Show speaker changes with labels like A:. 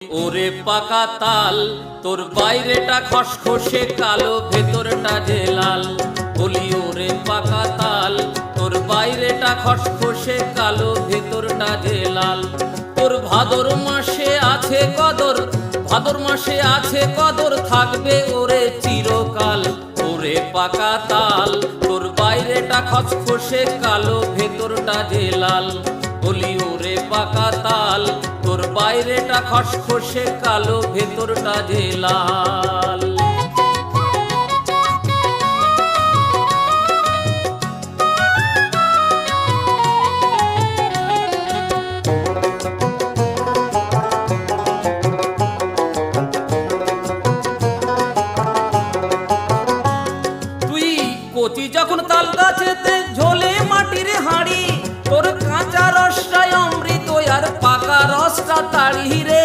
A: ওরে পাকা তাল, তোর বাইরেটা খসখসে কালো, ভেতরটা যে লাল। বলি ওরে পাকা তাল, তোর বাইরেটা খসখসে কালো, ভেতরটা যে লাল। তোর ভাদর মাসে আছে কদর, ভাদর মাসে আছে কদর, থাকবে ওরে চিরকাল। ওরে পাকা তাল, তোর বাইরেটা খসখসে কালো, ভেতরটা যে লাল। বলি ওরে পাকা তাল বাইরেটা খসখসে কালো ভেতরটা যে লাল। তুই কচি যখন তাল গাছেতে যাতাড়ি রে